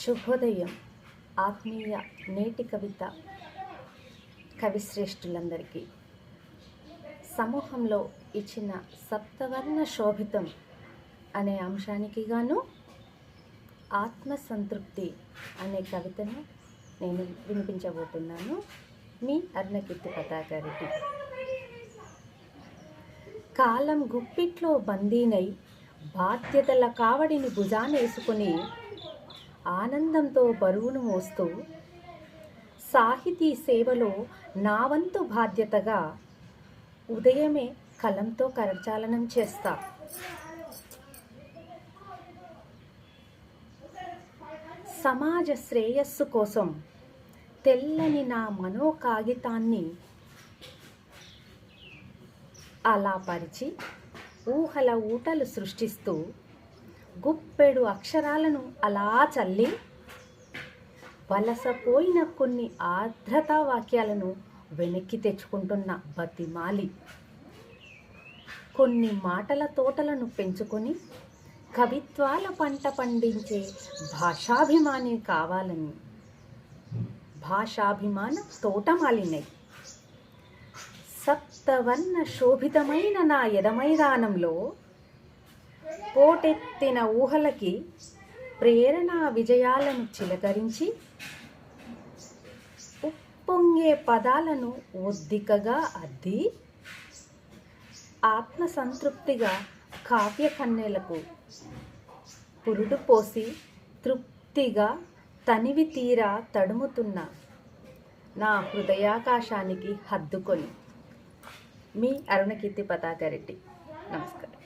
శుభోదయం. ఆత్మీయ నేటి కవిత కవిశ్రేష్ఠులందరికీ. సమూహంలో ఇచ్చిన సప్తవర్ణ శోభితం అనే అంశానికి గాను ఆత్మసంతృప్తి అనే కవితను నేను వినిపించబోతున్నాను. మీ అర్ణకీర్తి పతాకారెడ్డి కాలం గుప్పిట్లో బందీనై బాధ్యతల కావడిని భుజాన వేసుకొని ఆనందంతో బరువును మోస్తూ సాహితీ సేవలో నా వంతు బాధ్యతగా ఉదయమే కలంతో కరచాలనం చేస్తా. సమాజ శ్రేయస్సు కోసం తెల్లని నా మనో కాగితాన్ని అలా పరిచి ఊహల ఊటలు సృష్టిస్తూ గుప్పెడు అక్షరాలను అలా చల్లి వలసపోయిన కొన్ని ఆర్ద్రతా వాక్యాలను వెనక్కి తెచ్చుకుంటున్న బతిమాలి. కొన్ని మాటల తోటలను పెంచుకొని కవిత్వాల పంట పండించే భాషాభిమాని కావాలని. భాషాభిమాన తోటమాలినై. సప్తవర్ణ శోభితమైన నా యదమైదానంలో పోటెత్తిన ఊహలకి ప్రేరణ విజయాలను చిలకరించి ఉప్పొంగే పదాలను ఒద్దికగా అద్ది ఆత్మసంతృప్తిగా కావ్య కన్నెలకు పురుడు పోసి తృప్తిగా తనివి తీరా తడుముతున్న నా హృదయాకాశానికి హద్దుకొని మీ అరుణకీర్తి పతాకరెడ్డి. నమస్కారం.